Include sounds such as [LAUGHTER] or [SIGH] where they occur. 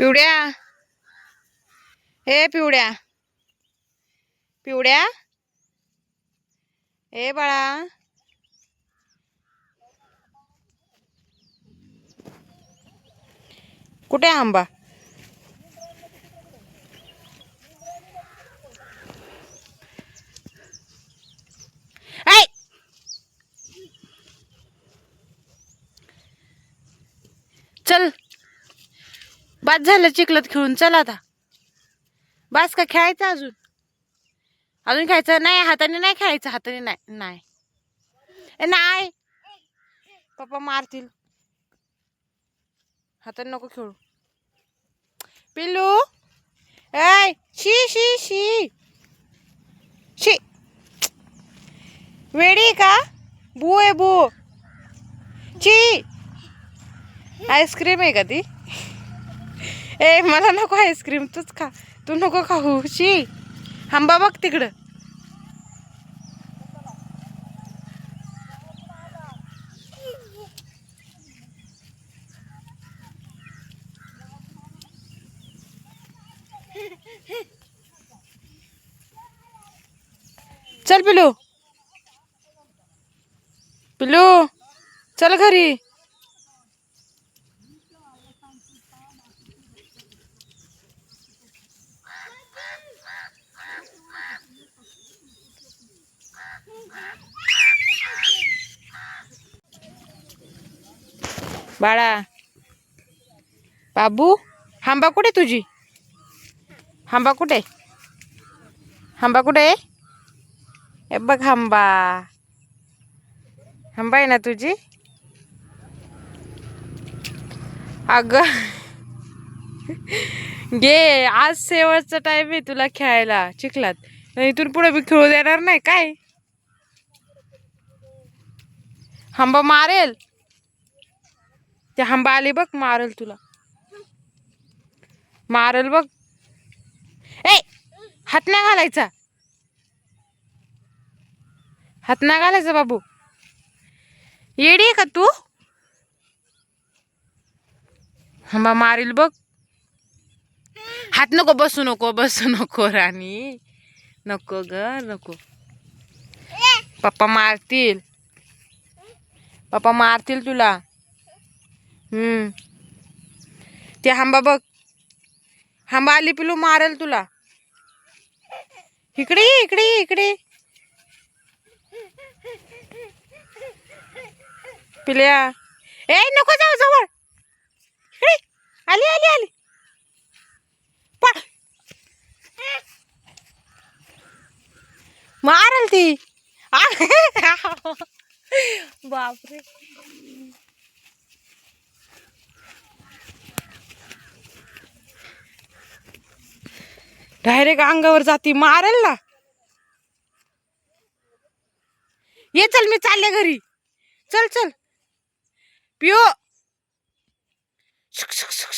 पिवड्या हे पिवड्या पिवड्या ए बाळा. कुठे आंबा? चल. बाद झालं चिखलत खेळून चला आता. बास का खेळायचं अजून? अजून खायचं नाही हाताने नाही खेळायचं हाताने नाही नाही. ए नाही. पप्पा मारतील. हाताने नको खेळू. पिल्लू. ऐ शी शी शी. शी. वेडी आहे का? बू आहे बू. ची आईस्क्रीम आहे का ती? ए मला नको आईस्क्रीम तूच खा. तू नको खाऊ. शी हांबा बघ तिकडं. चल पिलू. पिलू चल घरी. बाळा. बाबू हांबा कुठे तुझी? हांबा कुठे? हांबा कुठे? हे बघ हांबा. हांबा आहे ना तुझी? अग. घे आज शेवटचा टाईम आहे तुला खेळायला. चिखलात. इथून पुढे मी खेळू देणार नाही काय? हंबा मारेल. ते हंबा आले बघ मारेल तुला. मारेल बघ. ए हात नाही घालायचा. हात नाही घालायचा बाबू. येडी आहे का तू? हंबा मारेल बघ. हात नको बसू नको बसू नको राणी. नको ग नको. पप्पा मारतील. पप्पा मारतील तुला. हम्म. ते हांबा बघ. हांबा आली पिलू मारेल तुला. इकडे ये इकडे ये इकडे पिल्या. ए नको जाऊ जवळ. इकडे आली आली आली. पळ. मारल ती. [LAUGHS] बापरे. डायरेक्ट अंगावर जाती मारेल ना. ये चल मी चालले घरी. चल चल. पिओ शुक, शुक.